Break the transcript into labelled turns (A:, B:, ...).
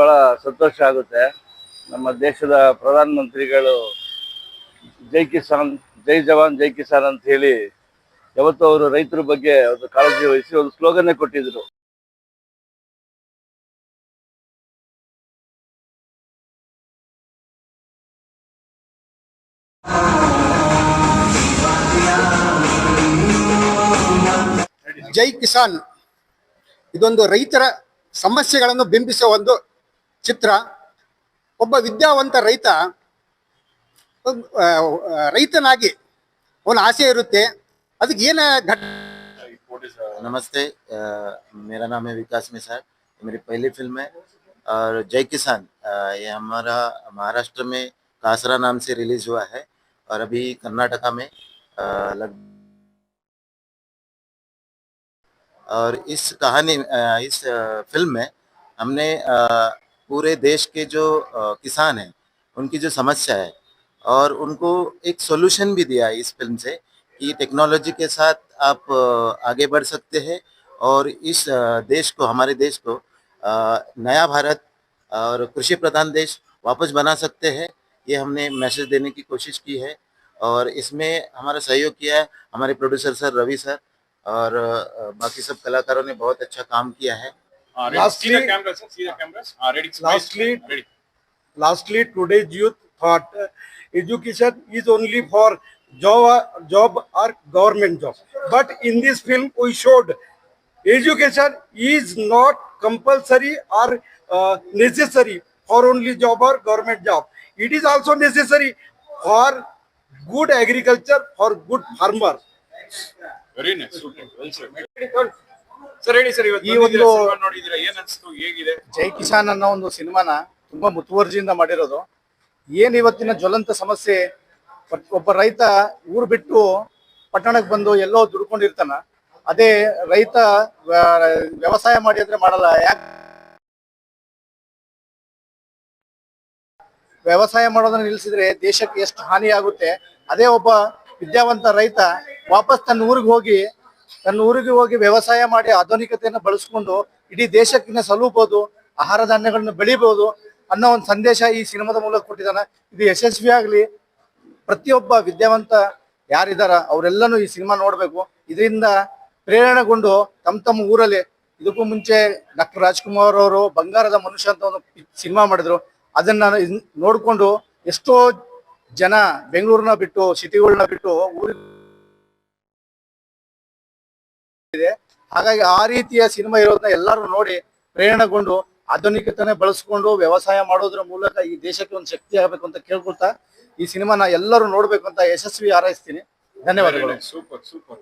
A: ಬಹಳ ಸಂತೋಷ ಆಗುತ್ತೆ. ನಮ್ಮ ದೇಶದ ಪ್ರಧಾನ ಮಂತ್ರಿಗಳು ಜೈ ಕಿಸಾನ್, ಜೈ ಜವಾನ್, ಜೈ ಕಿಸಾನ್ ಅಂತ ಹೇಳಿ ಯಾವತ್ತೂ ಅವರು ರೈತರ ಬಗ್ಗೆ ಒಂದು ಕಾಳಜಿ ವಹಿಸಿ ಒಂದು ಸ್ಲೋಗನ್ನೇ ಕೊಟ್ಟಿದ್ರು.
B: ಜೈ ಕಿಸಾನ್. ಇದೊಂದು ರೈತರ ಸಮಸ್ಯೆಗಳನ್ನು ಬಿಂಬಿಸುವ ಒಂದು ಚಿತ್ರ ಒಬ್ಬ ವಿದ್ಯಾವಂತ ರೈತ ಒಬ್ಬ, ಆ, ಆ, ರೈತನಾಗಿ ಅವನ ಆಸೆ ಇರುತ್ತೆ ಅದಕ್ಕೆ ಏನ ಘಟ್
C: नमस्ते अ, मेरा नाम है विकास मिसार ये मेरी पहली फिल्म है और जय किसान अ, ये हमारा महाराष्ट्र में कासरा नाम से रिलीज हुआ है और अभी कर्नाटका में अ, लग और इस कहानी अ, इस अ, फिल्म में हमने अ, पूरे देश के जो किसान हैं, उनकी जो समस्या है और उनको एक सॉल्यूशन भी दिया है इस फ़िल्म से कि टेक्नोलॉजी के साथ आप आगे बढ़ सकते हैं और इस देश को, हमारे देश को नया भारत और कृषि प्रधान देश वापस बना सकते हैं, ये हमने मैसेज देने की कोशिश की है और इसमें हमारा सहयोग किया है हमारे प्रोड्यूसर सर, रवि सर और बाकी सब कलाकारों ने बहुत अच्छा काम किया है.
B: Lastly-
D: see the cameras. See the cameras. Uh, ready.
B: Lastly-
D: ready.
B: Lastly, today's youth thought uh, education is only for job, job or government job. But in this film, we showed education is not compulsory or uh, necessary for only job or government job. It is also necessary for good agriculture, for good farmer.
D: Very nice. Super. Well said. Sir ಹೇಳಿ sir ಇವತ್ತು
B: ಈ ಒಂದು-
D: ಏನ್ ಅನ್ಸ್ತು? ಹೇಗಿದೆ?
E: ಜೈ ಕಿಸಾನ್ ಅನ್ನೋ ಒಂದು ಸಿನಿಮಾನ ತುಂಬಾ ಮುತುವರ್ಜಿಯಿಂದ ಮಾಡಿರೋದು. ಏನ್ ಇವತ್ತಿನ ಜ್ವಲಂತ ಸಮಸ್ಯೆ? ಒಬ್ಬ ರೈತ ಊರು ಬಿಟ್ಟು ಪಟ್ಟಣಕ್ಕೆ ಬಂದು ಎಲ್ಲೋ ದುಡ್ಕೊಂಡಿರ್ತಾನ. ಅದೇ ರೈತ ವ್ಯವಸಾಯ ಮಾಡಿ ಅಂದ್ರೆ ಮಾಡಲ್ಲ. ಯಾಕೆ? ವ್ಯವಸಾಯ ಮಾಡೋದನ್ನ ನಿಲ್ಲಿಸಿದ್ರೆ ದೇಶಕ್ಕೆ ಎಷ್ಟು ಹಾನಿ ಆಗುತ್ತೆ ಅದೇ ಒಬ್ಬ ವಿದ್ಯಾವಂತ ರೈತ ವಾಪಸ್ ತನ್ನ ಊರಿಗೆ ಹೋಗಿ ತನ್ನ ಊರಿಗೆ ಹೋಗಿ ವ್ಯವಸಾಯ ಮಾಡಿ ಆಧುನಿಕತೆಯನ್ನು ಬಳಸ್ಕೊಂಡು ಇಡೀ ದೇಶಕ್ಕಿನ್ನ ಸಲ್ಲಬಹುದು ಆಹಾರ ಧಾನ್ಯಗಳನ್ನ ಬೆಳಿಬಹುದು ಅನ್ನೋ ಒಂದು ಸಂದೇಶ ಈ ಸಿನಿಮಾದ ಮೂಲಕ ಕೊಟ್ಟಿದ್ದಾನೆ. ಇದು ಯಶಸ್ವಿ ಆಗ್ಲಿ, ಪ್ರತಿಯೊಬ್ಬ ವಿದ್ಯಾವಂತ ಯಾರಿದಾರ ಅವರೆಲ್ಲನೂ ಈ ಸಿನಿಮಾ ನೋಡಬೇಕು. ಇದರಿಂದ ಪ್ರೇರಣೆಗೊಂಡು ತಮ್ಮ ತಮ್ಮ ಊರಲ್ಲಿ, ಇದಕ್ಕೂ ಮುಂಚೆ ಡಾಕ್ಟರ್ ರಾಜ್ಕುಮಾರ್ ಅವರು ಬಂಗಾರದ ಮನುಷ್ಯ ಅಂತ ಒಂದು ಸಿನಿಮಾ ಮಾಡಿದ್ರು. ಅದನ್ನ ನೋಡಿಕೊಂಡು ಎಷ್ಟೋ ಜನ ಬೆಂಗಳೂರನ್ನ ಬಿಟ್ಟು ಸಿಟಿಗಳನ್ನ ಬಿಟ್ಟು ಊರಿಗೆ ಹಾಗಾಗಿ ಆ ರೀತಿಯ ಸಿನಿಮಾ ಇರೋದನ್ನ ಎಲ್ಲರೂ ನೋಡಿ ಪ್ರೇರಣೆಗೊಂಡು ಆಧುನಿಕತೆ ಬಳಸ್ಕೊಂಡು ವ್ಯವಸಾಯ ಮಾಡೋದ್ರ ಮೂಲಕ ಈ ದೇಶಕ್ಕೆ ಒಂದು ಶಕ್ತಿ ಆಗಬೇಕು ಅಂತ ಕೇಳ್ಕೊಳ್ತಾ ಈ ಸಿನಿಮಾನ ಎಲ್ಲರೂ ನೋಡ್ಬೇಕು ಅಂತ ಯಶಸ್ವಿ ಹಾರೈಸ್ತೀನಿ. ಧನ್ಯವಾದಗಳು.
F: Super super.